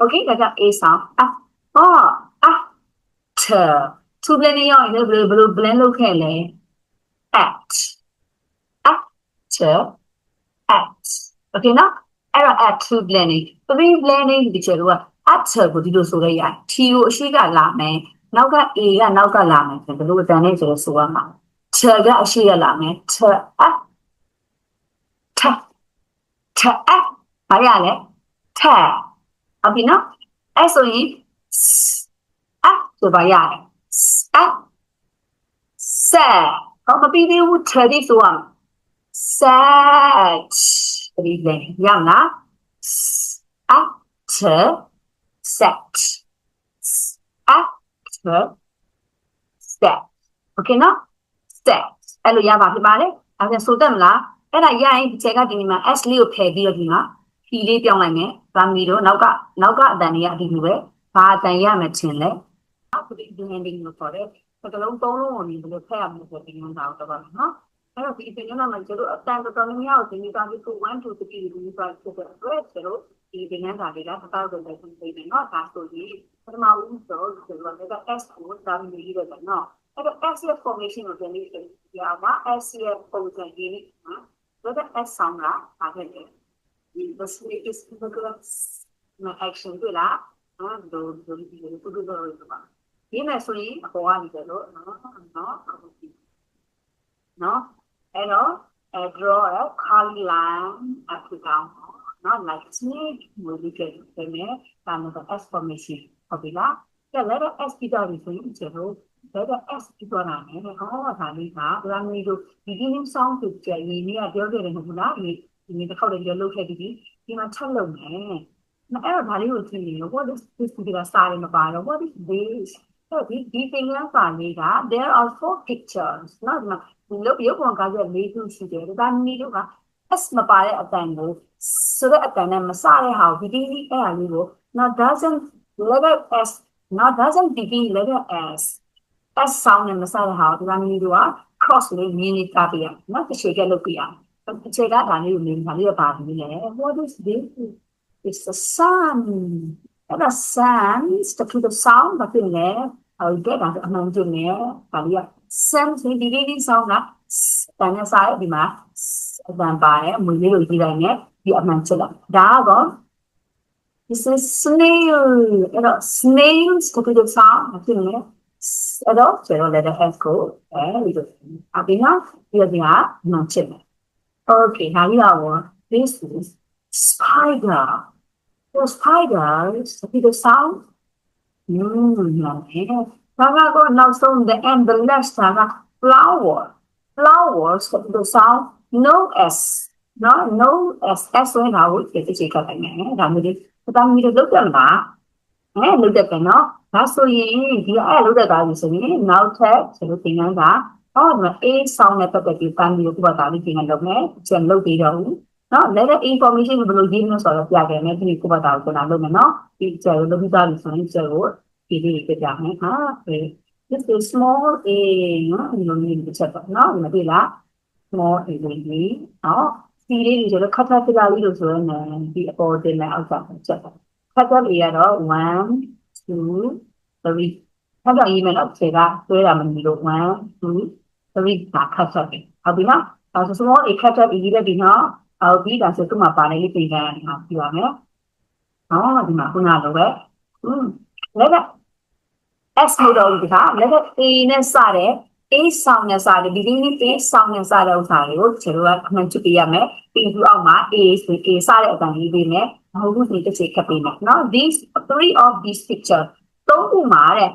okay ဒါကြောင့် a sound အာအော် after to blending ရောက်ရင်လည်းဘယ်လိုဘယ်လို blend လုပ်ခဲ့လဲ at after at okay နော်အဲ့တော့ at to blending three blending ဒီချက်တော့ after ကိုဒီလိုဆိုလိုက်ရ t ကိုအရှိကလာမယ်နောက်က a ကနောက်ကလာမယ်ဘယ်လိုအတန်နဲ့ဆိုတော့ဆိုရမှာ t ကအရှိကလာမယ် t a t t a ဘာရလဲ t ဟုတ်ပြီနော်အဲ့ဆိုရင် a ဆိုပါရတယ် a set ဟောမပြီးသေးဘူး t ဒီဆိုရမယ် set ဒီလေရမလား after set after set okay နော် set အဲ့လိုရပါဖြစ်ပါတယ်အဲ့ဒါဆိုတတ်မလားအဲ့ဒါရရင်ဒီချက်ကဒီနေ့မှာ s လေးကိုဖယ်ပြီးတော့ဒီမှာ p လေးပြောင်းလိုက်မယ်ဗာမီတို့နောက်ကနောက်ကအတန်လေးကအဒီလိုပဲဘာအတန်ရမယ်ထင်လဲအခုဒီ blending လို့ခေါ်တယ်စကလုံးသုံးလုံးကိုဒီလိုဖက်ရမယ်ဆိုပြီးတော့တော့ပါနော်အဲ့တော့ဒီအပြင်ကမှကျတော့အတန်တော်တော်များများကိုဒီနေ့ကဒီကို1 2 3ဒီလိုမျိုးဆိုတော့အဲ့ကျတော့ဒီဒီနန်းစာလေးကသတောက်တော့လည်းပြင်နေတယ်နော်ဒါဆိုရင်ပထမဦးဆုံးဆိုတော့လည်း S ကိုဒါမျိုးရေးရတယ်နော်အဲ့တော့ S ရဲ့ formation ကိုပြန်ပြီးဒီအောင်မှာ S ရဲ့ပုံစံရေးနော်ဒါက S ဆောင်ကဘာဖြစ်လဲဒီ the snake is the glass မ action တွေ့လားနော်ဒိုဒိုဒီလိုပုဒ်တော့ရပါဒီမဲ့ဆိုရင်အပေါ်ကနေတယ်လို့နော်နော်နော်အဲ့တော့ uh, draw a curly line up to down နော် like snake မျိုးလေးကြည့်တယ်မယ်ဒါမှမဟုတ် S formation ဟုတ်ပြီလားကဲ letter S ပြီးတော့ဒီဆိုရင်ကျွန်တော် letter S ပြီးတော့နာမယ်ဟောဒါလေးကဘလာမီတို့ beginning sound ကိုကြည့်ရင်นี่ကပြောခဲ့တယ်မဟုတ်လား ဒီဒီတစ်ခေါက်တည်းပြောလုပ်ခဲ့ပြီးဒီမှာချက်လုပ်မယ်အဲ့တော့ဒါလေးကိုကြည့်ရင် what is this ဒီကစာရမပါတော့ what is this တော့ဒီဒီသင်ခန်းစာလေးက there are four pictures နော်ဒီမှာရုပ်ရုပ်ပုံကားချက်၄ခုရှိတယ်ဒါမီတို့က S မပါတဲ့အတန်ကိုဆိုတဲ့အတန်နဲ့မစတဲ့ဟာကိုဒီဒီအဲ့ဟာလေးကို now doesn't letter S now doesn't begin letter S S sound နဲ့မစတဲ့ဟာကိုဒါမီတို့က cross လေးမြင်းလေးကားပြရနော်တစ်ချိန်ကလုပ်ပြရတ စ်ချိန်ကဒါလေးကိုမြင်ဒါလေးကပါပြီလေ what is this it's the sun အဲ့ဒါ sun တခုတော့ sound ဘာဖြစ်လဲအဲ့ဒါကအမှန်တူနေပါလိ sun ဒီဒီဒီ sound ကတန်ရစားဒီမှာအတန်ပါတယ်အမွေလေးလိုရေးတိုင်းနဲ့ဒီအမှန်ချက်လိုက်ဒါကတော့ this is snail အဲ့တော့ snails တခုတော့ sound ဘာဖြစ်လဲအဲ့တော့ကျွန်တော်လည်း s ကိုအဲဒီလိုအပြင်ကဒီကမှန်ချက်မယ် okay ဒါကြီးတော့ this is spider the spiders တခုတော့ sound อืมဟုတ်ဒါကတော့နောက်ဆုံး the and the last က flower flowers တခုတော့ sound no s နော် no s s ဆိုရင်ဒါကိုဒီတစ်ချိန်ခက်လိုက်မယ်ဒါမျိုးဒီပထမကြီးလောက်တယ်မှာအဲလောက်တယ်ကနော်ဒါဆို ရင်ဒီအဲ့လောက်တဲ့ကားကြီးဆိုရင်နောက်ထပ်ကျွန်တော်သင်ခန်းကအော်ဒီ A sound နဲ့ပတ်သက်ပြီးပန်းပြီးတော့ဒါလေးသင်ခန်းလုပ်မယ်ကျွန်တော်လုပ်ပြီးတော့နော် letter information ကိုဘယ်လိုရေးမလဲဆိုတော့ပြခဲ့မယ်ဒီကိုပတ်တာကိုကျွန်တော်လုပ်မယ်နော်ဒီကျွန်တော်လုပ်ပြီးသားပြီဆိုရင်ကျွန်တော်ဒီလေးပြပြမယ်ဟာ this is small a နော်ဒီလိုမျိုးတစ်ချက်ပေါ့နော်ဒီမှာတွေ့လား small a လေးနော်ဒီလေးတွေကျတော့ခက်ခက်ပြလာလေးလို့ဆိုရင်ဒီအပေါ်တင်မဲ့အောက်ကချက်ပါခက်ခက်လေးကတော့1 2 3ခက်ခက်ရေးမယ်နော်ခြေကတွဲတာမမီလို့1 2 3ဒါခတ်ဆော့တယ်ဟုတ်ပြီလားဒါဆိုဆိုတော့ a cut up ရေးတဲ့ဒီဟာ I'll be ဒါဆိုသူ့မှာပါနေလေးပြင်ကန်တာပြပါမယ်ဟောဒီမှာခုနလိုပဲอืมလက်လက် S လို့တော့ဒီကလက်လက် A နဲ့စတဲ့ A ဆောင်နဲ့စတဲ့ဒီဒီနေ့ A ဆောင်နဲ့စတဲ့ဥစ္စာတွေကိုကျွန်တော်ကမှန်ချပြရမယ်ပြီးသူအောက်မှာ A ဆို A စတဲ့အတိုင်းရေးပေးမယ်မဟုတ်ဘူးဒီတစ်ချက်ခက်ပေးမယ်နော် these three of these picture သုံးခုမှာတဲ့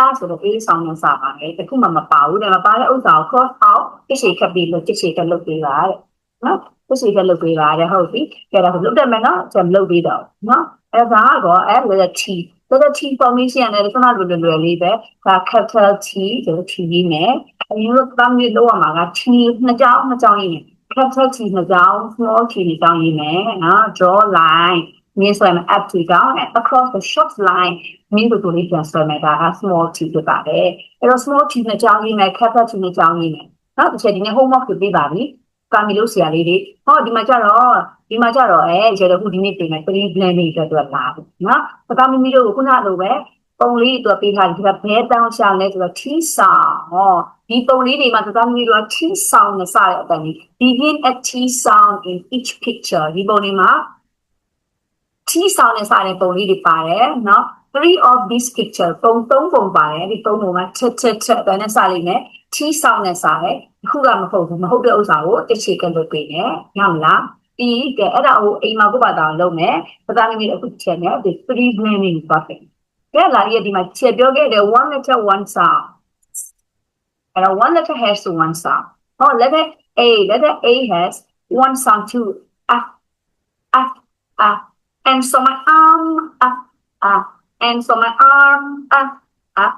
အားဆိုတော့အေးဆောင်လို့စပါမယ်တခုမှမပါဘူးတဲ့မပါတဲ့ဥစ္စာကို cross out တစ်ချေခက်ပြီးလို့တစ်ချေတက်လုပ်ပေးပါတဲ့နော်တစ်ချေတက်လုပ်ပေးပါတဲ့ဟုတ်ပြီကြတော့လုတ်တယ်မယ်နော်ကျွန်တော်လုတ်ပေးတော့နော်အဲ့ဒါကတော့အဲ့လိုတဲ့ T လို့ T formation နဲ့ကျွန်တော်လွယ်လွယ်လေးပဲဒါ capital T ဆိုတော့ T ကြီးနဲ့အရင်ကတမ်းပြီးလောက်ရမှာက T နှစ်ကြောင်းနှစ်ကြောင်းရင်း capital T နှစ်ကြောင်း small T နှစ်ကြောင်းရင်းနဲ့နော် draw line မြင်းဆွဲမယ် up to down and across the short line မြင်းတို့လေးပြန်ဆွဲမယ်ဒါက small T ဖြစ်ပါတယ်အဲ့တော့ small T နှစ်ကြောင်းရေးမယ် capital T နှစ်ကြောင်းရေးမယ်နော်တစ်ချက်ဒီနေ့ homework ကိုပြပါပြီကာမီလို့ဆရာလေးတွေဟောဒီမှာကျတော့ဒီမှာကျတော့အဲကျတော့ခုဒီနေ့ပြင်မယ် three blending အတွက်တော့လာပြီနော်ပကမမီတို့ကိုခုနလိုပဲပုံလေးအတွက်ပေးထားတယ်ဒီကဘဲတောင်းချောင်းလဲဆိုတော့ T sound ဟောဒီပုံလေးတွေမှာပကမမီတို့က T sound နဲ့စတဲ့အတန်ကြီး begin at T sound in each picture ဒီပုံလေးမှာ T sound နဲ့စတဲ့ပုံလေးတွေပါတယ်နော် three of this picture ပုံသုံးပုံပါတယ်ဒီသုံးပုံမှာချက်ချက်ချက်အဲ့နဲ့စလိမ့်မယ် T sound နဲ့စတယ်အခုကမဟုတ်ဘူးမဟုတ်တဲ့ဥစ္စာကိုတစ်ချေကလုပ်ပေးတယ်ရမလားပြီးကဲအဲ့ဒါကိုအိမ်မှာကိုပါတာလုပ်မယ်ပကမမီတို့အခုချက်နဲ့ဒီ three blending ပါတယ်ကဲလာရီဒီမှာချက်ပြောခဲ့တယ် one letter one sound အဲ့တော့ one letter has to one sound ဟော letter A letter A has one sound too ah ah ah and so my arm ah ah and so my arm ah ah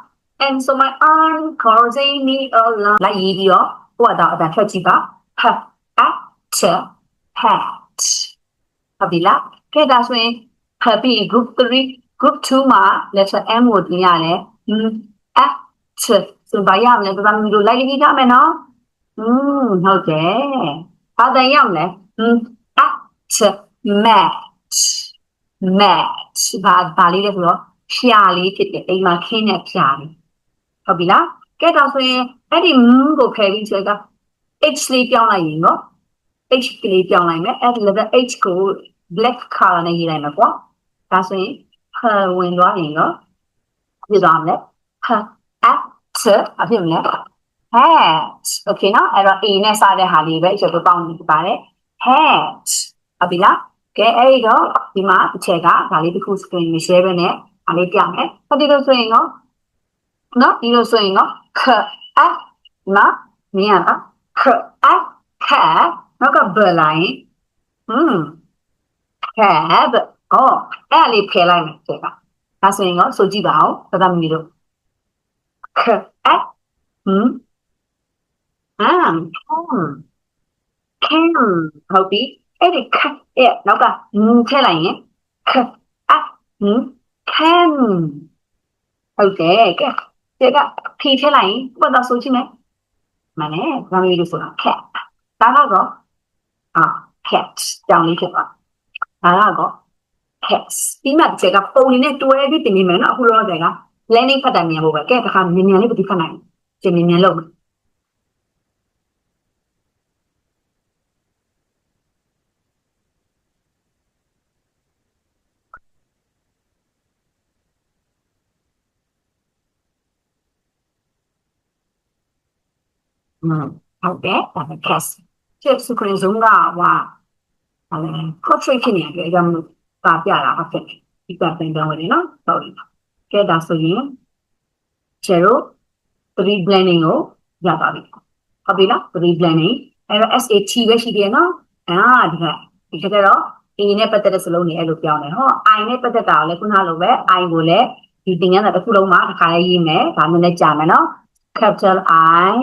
and so my arm causing me alarm လိုက်ရေးပြီးတော့ဟိုကတော့အတန်ထွက်ကြည့်ပါ ha ah ch hat ဟုတ်ပြီလားကဲဒါဆိုရင် happy group 3 group 2မှာ letter M ကိုတင်ရတယ်။ hm F T ဆိုပါရမယ်ဒါမှမဟုတ်လိုက်လေးကြမယ်နော်။ hm ဟုတ်တယ်။ဘာတန်ရမလဲ။ hm F T match match ဘာဘာလေးလဲဆိုတော့ဖြာလေးဖြစ်တယ်အိမ်မှာခင်းတဲ့ဖြာလေး။ဟုတ်ပြီလား။ကဲတော့ဆိုရင်အဲ့ဒီ hm ကိုဖယ်ပြီးဆိုတော့ H လေးပြောင်းလိုက်ရင်နော် H ကလေးပြောင်းလိုက်မယ်အဲ့ဒီ letter H ကို black color နဲ့ရေးလိုက်မယ်ကွာ။ဒါဆိုရင်ဟဝင်သွားရင်ရောပြသွားမလဲဟ at အဖြစ်မလဲ hat okay နော်အဲ့တော့ a နဲ့စတဲ့ဟာလေးပဲကျွန်တော်ပေါင်းပြီးပါတယ် hat အပြီလား ကဲအဲ့တော့ဒီမှာအချက်ကဒါလေးတစ်ခု screen မ share ပဲနဲ့ဒါလေးပြမယ်အဲ့ဒီလိုဆိုရင်ရောနော်ဒီလိုဆိုရင်ရော k a ဒီမှာမြင်ရတာ k a cat နောက်က b လိုင်းဟွန်း cab အော်အဲ့လေးဖယ်လိုက်မယ်တဲ့ကဒါဆိုရင်ရောဆိုကြည့်ပါဦးသသမီးတို့ခအဟမ်အမ်ကမ်ဟုတ်ပြီ အဲ့ဒီခအဲ့နောက်ကငူထည့်လိုက်ရင်ခအဟမ်ကမ်ဟုတ်တယ်ကဲတဲ့ကဖီထည့်လိုက်ရင်ဘာသာဆိုကြည့်မယ်မနဲ့သသမီးတို့ဆိုတာ cat ဒါကတော့အာ cat ကြောင်လေးဖြစ်သွားဒါကတော့ cats ပြီးမှကျကပုံနေနဲ့တွဲပြီးတင်နေမယ်နော်အခုလောဆယ်က landing ဖတ်တယ်မြန်ဖို့ပဲကဲတခါမြန်မြန်လေးပတိဖတ်နိုင်ကျမြန်မြန်လုပ်อืม ဟုတ်တယ်ဒါပဲ cats ချက်စခရင်ဇုံကဝါအဲ portrait ဖြစ်နေတယ်အကြောင်းပါပြတာဟုတ်ကဲ့ဒီကပင်ပြောင်းဝင်နေနော်ဟုတ်ပြီကဲဒါဆိုရင် zero 3 blending ကိုရပါပြီဟုတ်ပြီလား3 blending အဲ့တော့ SAT ပဲရှိသေးတယ်နော်အာဒီကဒီကတော့ A နဲ့ပတ်သက်တဲ့စလုံးတွေအဲ့လိုပြောင်းတယ်ဟော I နဲ့ပတ်သက်တာကိုလည်းခုနလိုပဲ I ကိုလည်းဒီသင်ခန်းစာတစ်ခုလုံးမှာတစ်ခါလေးရေးမယ်ဒါနည်းနည်းကြာမယ်နော် capital I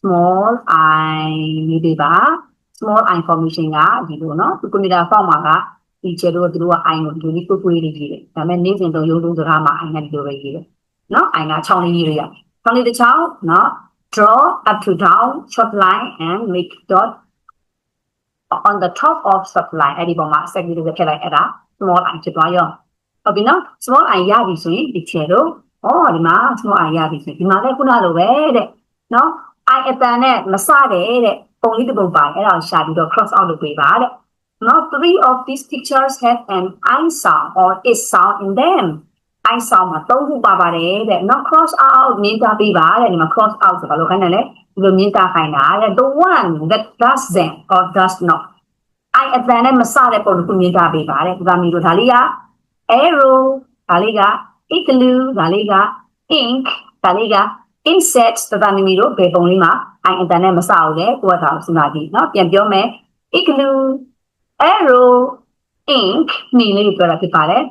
small i ရေးပေးပါ small i information ကဒီလိုနော်ဒီ computer form မှာကဒီကျတော့သူတို့က i ကိုဒီလိုကိုကိုရေးရေးတယ်ဒါပေမဲ့နေ့စဉ်တော့ရုံးလုံးစကားမှာ i နဲ့ဒီလိုပဲရေးတယ်နော် i က6လေးရေးရရတယ်။ခေါင်းလေးတစ်ချောင်းနော် draw up to down short line and make dot on the top of short line အဲ့ဒီပုံမှာ set လေးတွေထည့်လိုက်အဲ့ဒါ small i ဖြစ်သွားရောဟုတ်ပြီနော် small i ရပြီဆိုရင်ဒီချေတော့ဩဒီမှာ small i ရပြီဆိုရင်ဒီမှာလည်းခုနလိုပဲတဲ့နော် i အတန်နဲ့မစတဲ့တဲ့ပုံလေးတစ်ပုဒ်ပါတယ်အဲ့ဒါကိုရှာပြီးတော့ cross out လုပ်ပေးပါတဲ့ Now three of these pictures have an I sound or is sound in them I sound မှာသုံးခုပါပါတယ်တဲ့ Now cross out မြင်တာပေးပါတဲ့ဒီမှာ cross out ဆိုဘာလို့ခိုင်းတယ်လဲဒီလိုမြင်တာခိုင်းတာတဲ့ the one that doesn't or does not I အတန်နဲ့မစတဲ့ပုံတစ်ခုမြင်တာပေးပါတဲ့ဒီကမီတို့ဒါလေးက arrow ဒါလေးက igloo ဒါလေးက ink ဒါလေးက insects တသားမီမီတို့ဘယ်ပုံလေးမှာ I အတန်နဲ့မစအောင်လေကိုယ့်အထာကိုစဉ်းစားကြည့်เนาะပြန်ပြောမယ် igloo arrow ink နှင်းလေးပြောတာဖြစ်ပါတယ်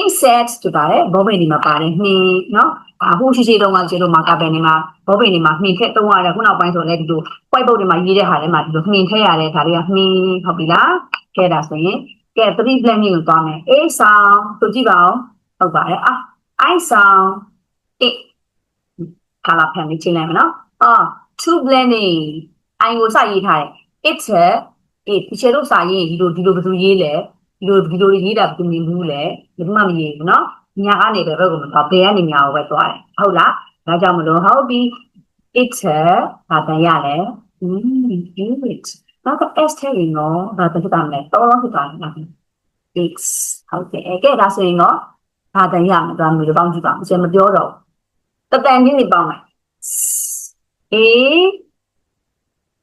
insects ဆိုပါတယ်ဘောပိန်ဒီမှာပါတယ်နှင်းเนาะအခုရှိရှိတုန်းကကျေလို့မှာကပယ်နေမှာဘောပိန်ဒီမှာနှင်းထက်သုံးရတယ်ခုနောက်ပိုင်းဆိုလည်းဒီလို white board တွေမှာရေးတဲ့ဟာထဲမှာဒီလိုနှင်းထက်ရတယ်ဒါတွေကနှင်းဟုတ်ပြီလားကဲဒါဆိုရင်ကဲ3 blending ကိုသွားမယ် a sound ဆိုကြည့်ပါဦးဟုတ်ပါတယ်အာ i sound it color pen လေးချိန်လိုက်မယ်နော်အော် two blending i ကိုစရေးထားတယ် it's a အေးဒီချေတို့စာရေးဒီလိုဒီလိုဘယ်သူရေးလဲဒီလိုဒီလိုရေးတာဘယ်သူမြင်ဘူးလဲဘယ်သူမှမရေးဘူးနော်ညာကနေပဲဘက်ကိုမသွားဘယ်ကနေညာကိုပဲသွားတယ်ဟုတ်လားဒါကြောင့်မလို့ဟုတ်ပြီ it's a ဘာတန်ရလဲ mm it နောက်က s ထဲရင်တော့ဘာတန်ဖြစ်တာမလဲတော်တော်ဖြစ်သွားတယ်နော် x ဟုတ်ကဲ့အဲ့ကဲဒါဆိုရင်တော့ဘာတန်ရမှာဒါမျိုးပေါင်းကြည့်ပါဦးကျွန်မပြောတော့ တတန်ချင်းတွေပေါင်းမယ်အေး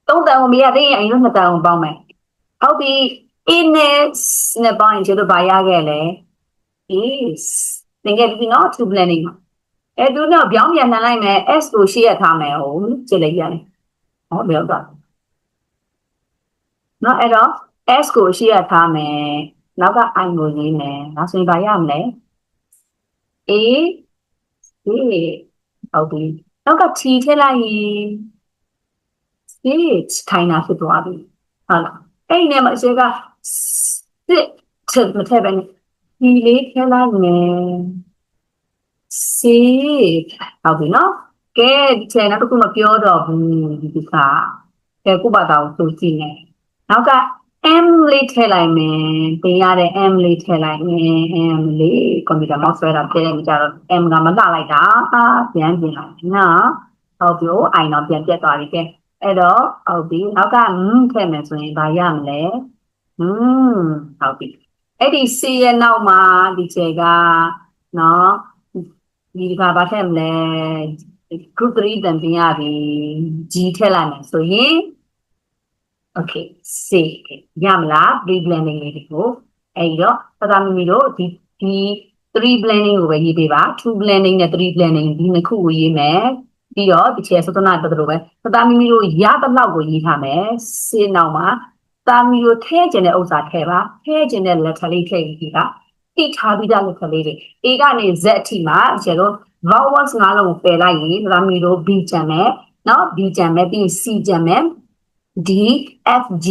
သုံးတန်ကိုမရသေးရင်အရင်ကနှစ်တန်ကိုပေါင်းမယ်ဟုတ်ပြီ in နဲ့ပေါင်းရင်ကျတော့ဘာရခဲ့လဲ is သင်ခဲ့ပြီနော် to blending မှာအဲသူတော့ပြောင်းပြန်နှံလိုက်မယ် s ကိုရှေ့ရထားမယ်ဟုတ်ကြည့်လိုက်ရတယ်ဟောဘယ်တော့နော်အဲ့တော့ s ကိုရှေ့ရထားမယ်နောက်က i ကိုရေးမယ်ဒါဆိုရင်ဘာရမလဲ a a ဟုတ်ပြီနောက်က t ထည့်လိုက်ရင် stage ထိုင်တာဖြစ်သွားပြီဟုတ်လားအဲ့ဒီနဲ့မှအစေက sit ချက်မထည့်ပဲနဲ့ဒီလေးထည့်လိုက်မယ် save ဟုတ်ပြီနော်ကဲဒီချက်နောက်တစ်ခုမပြောတော့ဘူးဒီကိစ္စကဲကိုပါတာကိုဆိုကြည့်နေနောက်က M လေးထည့်လိုက်မယ်တင်ရတဲ့ M လေးထည့်လိုက်မယ် M လေးကွန်ပျူတာ mouse ဆွဲတာပြည့်နေကြတော့ M ကမလှလိုက်တာအာပြန်ပြင်လိုက်နော်ဟုတ်ပြီ I တော့ပြန်ပြတ်သွားပြီကဲအဲ့တော့ဟုတ်ပြီနောက်က M ထည့်မယ်ဆိုရင်ဘာရမလဲ Hmm ဟုတ်ပြီအဲ့ဒီ C ရဲ့နောက်မှာဒီချက်ကနော်ဒီကဘာထည့်မလဲ group 3တန်ပြင်ရပြီ G ထည့်လိုက်မယ်ဆိုရင် okay စေရမလား pre blending လေးတွေကိုအဲ့တော့ပဒမီမီတို့ဒီဒီ3 blending ကိုပဲရေးပေးပါ2 blending နဲ့3 blending ဒီနှစ်ခုကိုရေးမယ်ပြီးတော့ဒီချက်သတနာပတ်လို့ပဲပဒမီမီတို့ရတဲ့လောက်ကိုရေးထားမယ်စေနောက်မှာတာမီတို့ထဲကျင်တဲ့ဥစ္စာထဲပါထဲကျင်တဲ့ letter လေးထည့်ပြီးတာတိထားပြီးသား letter လေးတွေ A ကနေ Z အထိမှာကျတော့ vowels ငါးလုံးကိုပယ်လိုက်ရင်ပဒမီတို့ B ကျန်မယ်နော် B ကျန်မယ်ပြီး C ကျန်မယ် D F G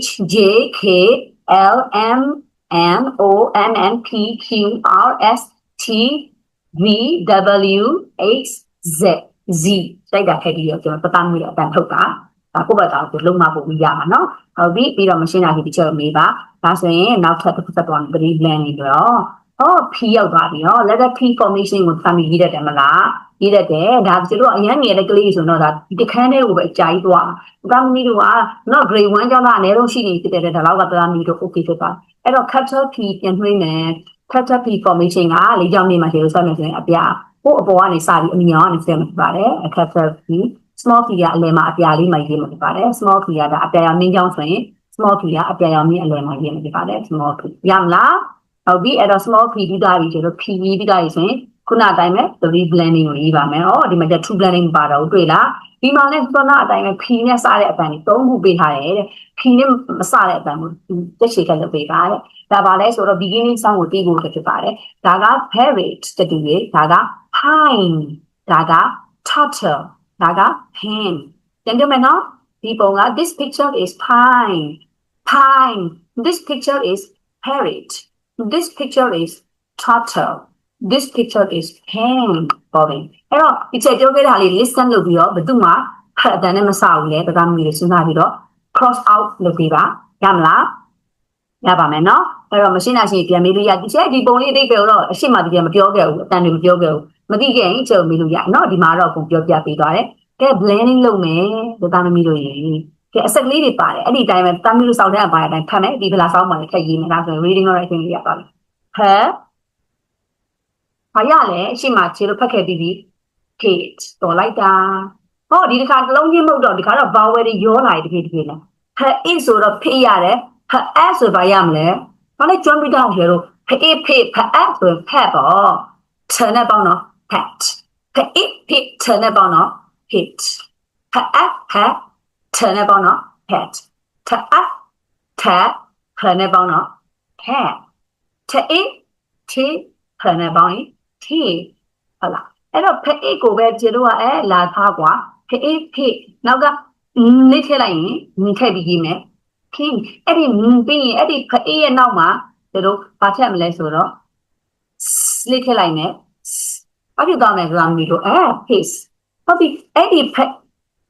H J K L M N O N N P Q R S T V W X Z Z တိုက်တာထည့်ပြီးတော့ကျွန်တော်ပတမ်းပြီးတော့အတန်ထုတ်တာဒါကိုယ့်ဘက်ကကိုလုံးမပို့ပြီးရမှာနော်ဟုတ်ပြီပြီးတော့မရှင်းတာဒီချက်မေးပါဒါဆိုရင်နောက်ထပ်တစ်ခုသက်သွားပြီ breed blend နေတော့ ဟော P ရောက်သွားပြီနော် letter P formation ကိုသံပြီးရေးတတ်တယ်မလားရေးတတ်တယ်ဒါကျွန်တော်အရင်ငယ်တဲ့ကလေးဆိုတော့ဒါဒီတခန်းလေးကိုပဲအကြာကြီးသွားတာမီတို့ကနော် grade 1ကျောင်းသားအနည်းဆုံးရှိနေဖြစ်တဲ့ဒါလောက်ကပမီတို့ okay ဖြစ်သွားအဲ့တော့ capital P ပြန်နှွှင်းမယ် capital P formation ကလေးကြောင်းနေမှာရှိလို့ဆက်မယ်ဆိုရင်အပြဟိုအပေါ်ကနေစပြီးအမြင်အောင်ကနေဆက်မှာဖြစ်ပါတယ် capital P small p ကအလယ်မှာအပြာလေးမှရေးမှာဖြစ်ပါတယ် small p ကဒါအပြာရောင်မင်းကြောင်းဆိုရင် small p ကအပြာရောင်မင်းအလယ်မှာရေးမှာဖြစ်ပါတယ် small p ရမလား ဟုတ်ပြီအဲ့တော့ small p ပြီးသားပြီကျတော့ p ပြီးသားပြီဆိုရင်ခုနအတိုင်းပဲ three blending ကိုရေးပါမယ်။ဩဒီမှာကျ two blending ပါတော့တွေ့လား။ဒီမှာလည်းခုနအတိုင်းပဲ p နဲ့စတဲ့အပန်တွေ၃ခုပေးထားတယ်တဲ့။ p နဲ့မစတဲ့အပန်ကိုတက်ရှိခက်လုပ်ပေးပါတဲ့။ဒါပါလဲဆိုတော့ beginning sound ကိုတီးဖို့ဖြစ်ပါတယ်။ဒါက parrot တတူရေဒါက pine ဒါက turtle ဒါက hen တင်ကြမယ်နော်။ဒီပုံက this picture is pine pine this picture is parrot this picture is turtle this picture is pen ပေါ့ပဲအဲ့တော့ဒီချက်ပြောခဲ့တာလေး listen လုပ်ပြီးတော့ဘယ်သူမှဖတ်အတန်းနဲ့မစဘူးလေပကမီလေးစဉ်းစားပြီးတော့ cross out လုပ်ပေးပါရမလားရပါမယ်နော်အဲ့တော့မရှင်းတာရှင်းပြန်မေးလို့ရဒီချက်ဒီပုံလေးအတိတ်ပဲတော့အရှိမဒီပြန်မပြောခဲ့ဘူးအတန်းတွေမပြောခဲ့ဘူးမသိခဲ့ရင်ချက်မေးလို့ရနော်ဒီမှာတော့ပုံပြောပြပေးသွားတယ်ကဲ blending လုပ်မယ်ပကမီလို့ရေ ကဲအစက်ကလေးတွေပါတယ်အဲ့ဒီတိုင်းပဲတမ်းမျိုးစောင့်တဲ့အပိုင်းအတိုင်းဖတ်မယ်ဒီဖလားစောင့်ပါလေခက်ရေးမယ်ဒါဆိုရင် reading တော့အရင်ရပါပြီဟဲ့ဘာရလဲအရှိမခြေလို့ဖတ်ခဲ့ပြီးပြီ page တော်လိုက်တာဟောဒီတစ်ခါတလုံးချင်းမဟုတ်တော့ဒီခါတော့ vowel တွေရောလာတယ်တကယ်တကယ်လဲဟဲ့ it ဆိုတော့ဖေးရတယ်ဟဲ့ s ဆိုဘာရမလဲဘာလဲကျွမ်းပြီးတော့ရေလို့ဖေးဖေးဟဲ့ s ဆိုဖက်ပေါ့ turn နဲ့ပေါင်းတော့ pet ဟဲ့ it ဖေး turn နဲ့ပေါင်းတော့ hit ဟဲ့ f ဟဲ့ turn နဲ့ပေါင်းတော့ pet ထ f ထ turn နဲ့ပေါင်းတော့ cat ထ it ချေ turn နဲ့ပေါင်းရင် t ဟုတ်လားအဲ့တော့ဖအေးကိုပဲကျေတို့ကအဲလာသားกว่าဖအေးဖေနောက်ကနေထည့်လိုက်ရင်မြင်ထည့်ပြီးရေးမယ် king အဲ့ဒီပြီးရင်အဲ့ဒီဖအေးရဲ့နောက်မှာကျေတို့ဘာထည့်မလဲဆိုတော့လေးထည့်လိုက်မယ်ဘာဖြစ်သွားမလဲဆိုတာမီလို့အဲ his ဟုတ်ပြီအဲ့ဒီဖ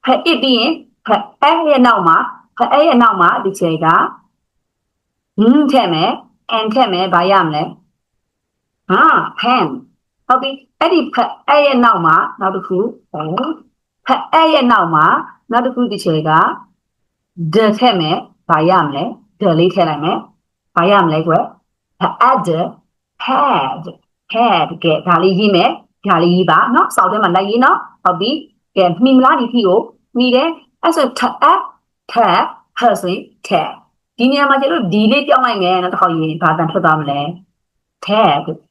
ဖအေးပြီးရင် ဖအဲ့ရဲ့နောက်မှာ ဖဲရဲ့နောက်မှာဒီချေကဟင်းထည့်မယ် and ထည့်မယ်ဘာရမလဲဟာ pen ဟုတ်ပြီအဲ့ဒီဖက်အဲ့ရဲ့နောက်မှာနောက်တစ်ခုဟောဖက်အဲ့ရဲ့နောက်မှာနောက်တစ်ခုဒီချေက the ထည့်မယ်ဘာရမလဲ the လေးထည့်လိုက်မယ်ဘာရမလဲကွယ် add had had ကဲဒါလေးရေးမယ်ဒါလေးရေးပါเนาะစောက်ထဲမှာလိုက်ရေးเนาะဟုတ်ပြီကဲမှီမလားဒီဖြီကိုမှီတယ် အဲ့ဆိုထအထဟဆိုရင်ထဒီနေရာမှာကျလို့ဒီလေးပြောင်းလိုက်မယ်နောက်တစ်ခေါက်ရင်ဘာတန်ထွက်သွားမလဲထ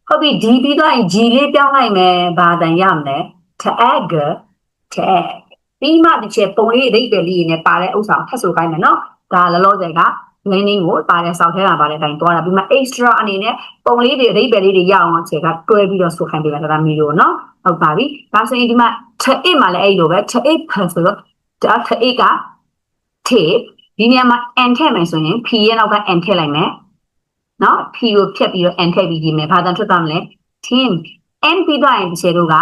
ဟုတ်ပြီဒီပြီးသွားရင်ဂျီလေးပြောင်းလိုက်မယ်ဘာတန်ရမလဲထက်ဂထက်ပြီးမှတစ်ချက်ပုံလေးအဓိပ္ပာယ်လေးနေပါတဲ့ဥစ္စာထပ်ဆိုခိုင်းမယ်နော်ဒါလောလောဆယ်က learning ကိုပါတဲ့ဆောက်ထဲတာပါတဲ့အတိုင်းတွားတာပြီးမှ extra အနေနဲ့ပုံလေးတွေအဓိပ္ပာယ်လေးတွေရအောင်အခြေကတွဲပြီးတော့ဆိုခိုင်းပေးပါဒါဒါမီဒီယိုနော်ဟုတ်ပါပြီဒါဆိုရင်ဒီမှာထက်8မှာလည်းအဲ့လိုပဲထက်8ဆိုတော့ ဒါ t8 က tape ဒီနေရာမှာ n ထည့်မယ်ဆိုရင် p ရဲ့နောက်က n ထည့်လိုက်မယ်နော် p ကိုဖြတ်ပြီးတော့ n ထည့်ပြီးဒီမယ်ဘာသာထွက်သွားမလဲ tin n ပြီးတော့ရင်ဒီခြေတို့က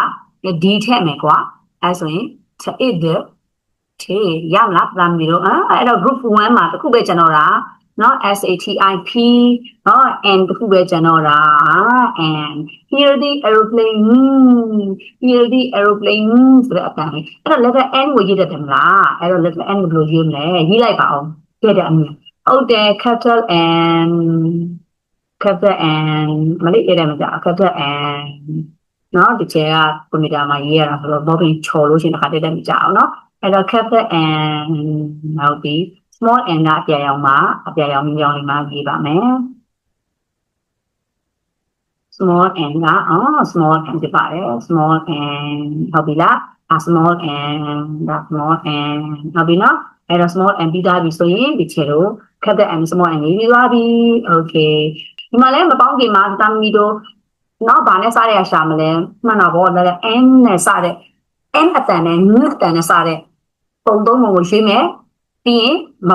d ထည့်မယ်ကွာအဲဆိုရင် t8 the ထေးရမလားဗလာမီတို့အဲ့တော့ group 1မှာတခုပဲကျွန်တော်တာ နော် SATIP နော် and တခုပဲကျွန်တော်တာ and here the aeroplane here the aeroplane ဆိုတဲ့အတန်လေးအဲ့တော့ letter n ကိုရေးတတ်တယ်မလားအဲ့တော့ letter n ကိုဘယ်လိုရေးမလဲရေးလိုက်ပါအောင်ကြည့်တဲ့အမြင်ဟုတ်တယ် capital N capital N မလေးရေးတယ်မကြ capital N နော်ဒီချက်ကကွန်ပျူတာမှာရေးရတာဆိုတော့ဘောပင်ချော်လို့ရှိရင်တစ်ခါတည်းတည်းမကြအောင်နော်အဲ့တော့ capital N ဟုတ်ပြီ small n ကအပြာရောင်မှာအပြာရောင်မြောင်လေးမှာရေးပါမယ် small n ကအော် small n ဖြစ်ပါတယ် small n ဟုတ်ပြီလားအ small n ဒါ small n ဟုတ်ပြီနော်အဲ့တော့ small n ပြီးသားပြီဆိုရင်ဒီချေတို့ capital N small n ရေးပြီးသွားပြီ okay ဒီမှာလည်းမပေါင်းခင်မှာတာမီတို့နော်ဗာနဲ့စားရရှာမလဲမှန်တော့ဗောလည်း n နဲ့စားတဲ့ n အတန်နဲ့ n အတန်နဲ့စားတဲ့ပုံသုံးပုံကိုရွှေ့မယ် ပြီးရင်မ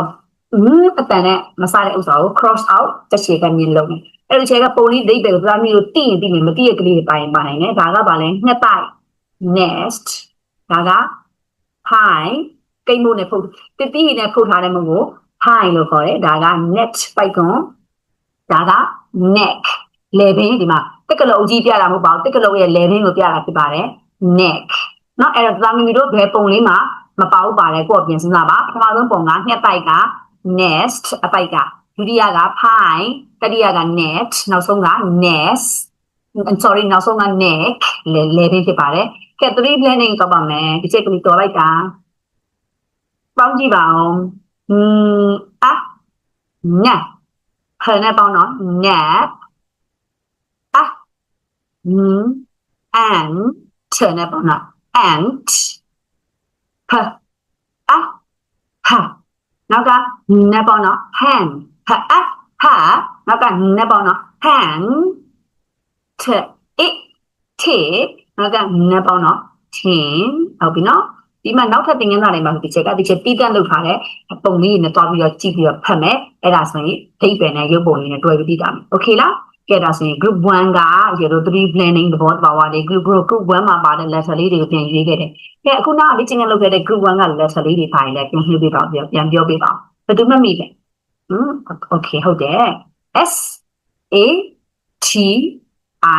n အတန်နဲ့မစားတဲ့ဥစ္စာကို cross out တစ်ချေကမြင်လုံးအဲ့ဒီချေကပုံလေးဒိတ်ပဲသာမီးကိုတိရင်တိရင်မတိရကလေးတွေပါရင်ပါနိုင်တယ်ဒါကဗာလဲငှက်တိုက် nest ဒါက high ကိန်းမို့နဲ့ဖုတ်တတိဟိနဲ့ဖုတ်ထားတဲ့မုံကို high လို့ခေါ်တယ်ဒါက net ပိုက်ကွန်ဒါက neck လေဘင်းဒီမှာတက်ကလုံးကြီးပြတာမဟုတ်ပါဘူးတက်ကလုံးရဲ့လေဘင်းကိုပြတာဖြစ်ပါတယ် neck เนาะအဲ့တော့သာမီတို့ဘယ်ပုံလေးမှာ မပေါက်ပါတယ်ကိုယ်ပြင်စဉ်းစားပါပထမဆုံးပုံကငှက်ပိုက်က nest အပိုက်ကဒုတိယက pie တတိယက net နောက်ဆုံးက nest sorry နောက်ဆုံးက neck လေလေဘင်းဖြစ်ပါတယ်ကဲ3 planning တော့ပါမယ်ဒီချက်ကလေးတော်လိုက်တာပေါင်းကြည့်ပါအောင်อืมอ่ะ nap ဟဲ့နဲ့ပေါင်းတော့ nap อ่ะอืม and ထနဲ့ပေါင်းတော့ ant ဖอ่ะ ဟာနောက်ကနဲ့ပေါင်းတော့ hand ဖอ่ะဟာနောက်ကနဲ့ပေါင်းတော့ hand ထ it ထေနောက်ကနဲ့ပေါင်းတော့ tin ဟုတ်ပြီနော်ဒီမှာနောက်ထပ်သင်ခန်းစာတွေမှာဒီချက်ကဒီချက်တီးတန့်လုပ်ထားတဲ့ပုံလေးနဲ့တွားပြီးတော့ကြည့်ပြီးတော့ဖတ်မယ်အဲ့ဒါဆိုရင်ဒိတ်ပယ်နဲ့ရုပ်ပုံလေးနဲ့တွဲပြီးတည်တာမယ်โอเคလား ကဲဒါဆိုရင် group 1ကရေတို့3 planning သဘောတဘာဝလေး group group 1မှာပါတဲ့ letter လေးတွေကိုပြန်ရေးခဲ့တယ်။ကဲအခုနောက်လေ့ကျင့်ခန်းလုပ်ခဲ့တဲ့ group 1က letter လေးတွေပါရင်လည်းပြန်ရေးပေးပါဦးပြန်ပြောပေးပါဦး။ဘယ်သူမှမိလဲ။ဟမ် okay ဟုတ်တယ်။ S A T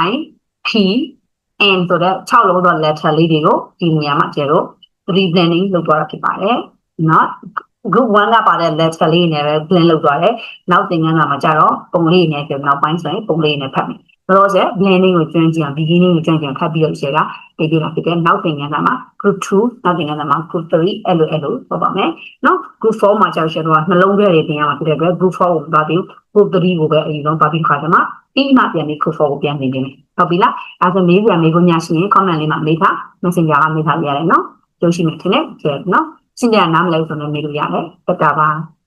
I P N ဆိုတဲ့6လုံးသော letter လေးတွေကိုဒီနေရာမှာကျတော့3 planning လုပ်သွားတာဖြစ်ပါတယ်။နော် group 1ကပါတဲ့ letter လေးနဲ့ပဲ blend လုပ်သွားတယ်။နောက်သင်ခန်းစာမှာကျတော့ပုံလေးနဲ့ပြောနောက်ပိုင်းဆိုရင်ပုံလေးနဲ့ဖတ်မယ်။ဘယ်လိုလဲ blending ကိုကျွမ်းကျင်အောင် beginning ကိုကျွမ်းကျင်ဖတ်ပြီးတော့ရှယ်ကပေးပြတာဖြစ်တယ်။နောက်သင်ခန်းစာမှာ group 2နောက်သင်ခန်းစာမှာ group 3အဲ့လိုအဲ့လိုပေါ့ပါမယ်။နော် group 4မှာကျတော့ရှယ်တော့နှလုံးထဲတွေသင်ရမှာဖြစ်တဲ့အတွက် group 4ကိုပါပြီး group 3ကိုပဲအရင်ဆုံးပါပြီးခါကြမှာပြီးမှပြန်ပြီး group 4ကိုပြန်နေနေမယ်။ဟုတ်ပြီလား။အဲဒါဆိုမေးပြန်မေးခွန်းများရှိရင် comment လေးမှာမေးထား messenger ကမေးထားရရတယ်နော်။ကြိုးရှိမယ်ထင်တယ်။ကြည့်နော်။ ရှင်းပြနားမလဲဆိုတော့မေးလို့ရတယ်။တက်တာပါ။